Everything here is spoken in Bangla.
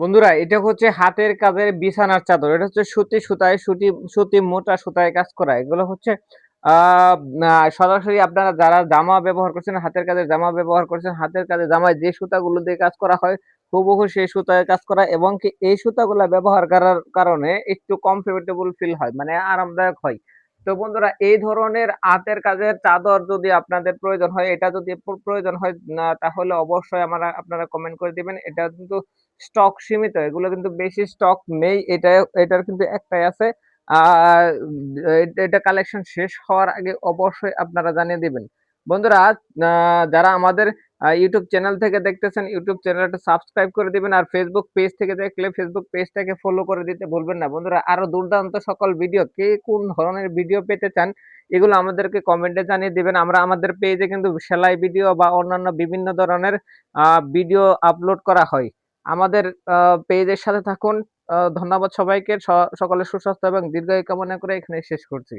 বন্ধুরা, এটা হচ্ছে হাতের কাজের বিছানার চাদর। এটা হচ্ছে সুতি সুতায়, সুতি সুতি মোটা সুতায় কাজ করা। এগুলো হচ্ছে সরাসরি আপনারা যারা জামা ব্যবহার করছেন, হাতের কাজের জামা ব্যবহার করছেন, হাতের কাজে জামায় যে সুতাগুলো দিয়ে কাজ করা হয়, হুবহু সেই সুতায় কাজ করা এবং কি এই সুতাগুলা ব্যবহার করার কারণে একটু কমফোর্টেবল ফিল হয় মানে আরামদায়ক হয়। তো বন্ধুরা, এই ধরনের হাতের কাজের চাদর যদি আপনাদের প্রয়োজন হয়, এটা যদি প্রয়োজন হয় তাহলে অবশ্যই আমরা, আপনারা কমেন্ট করে দিবেন। এটা কিন্তু স্টক সীমিত, এগুলো কিন্তু বেশি স্টক নেই এটা এটার কিন্তু একটাই আছে। এটা- কালেকশন শেষ হওয়ার আগে অবশ্যই আপনারা জানিয়ে দিবেন। বন্ধুরা যারা আমাদের ইউটিউব চ্যানেল থেকে দেখতেছেন ইউটিউব চ্যানেলটা সাবস্ক্রাইব করে দিবেন আর ফেসবুক পেজ থেকে দেখলে ফেসবুক পেজটাকে ফলো করে দিতে ভুলবেন না। বন্ধুরা, আরও দুর্দান্ত সকল ভিডিও কে কোন ধরনের ভিডিও পেতে চান, এগুলো আমাদেরকে কমেন্টে জানিয়ে দিবেন। আমরা আমাদের পেজে কিন্তু সেলাই ভিডিও বা অন্যান্য বিভিন্ন ধরনের ভিডিও আপলোড করা হয়। আমাদের পেজের সাথে থাকুন। ধন্যবাদ সবাইকে। স- সকলের সুস্বাস্থ্য এবং দীর্ঘায়ু কামনা করে এখানে শেষ করছি।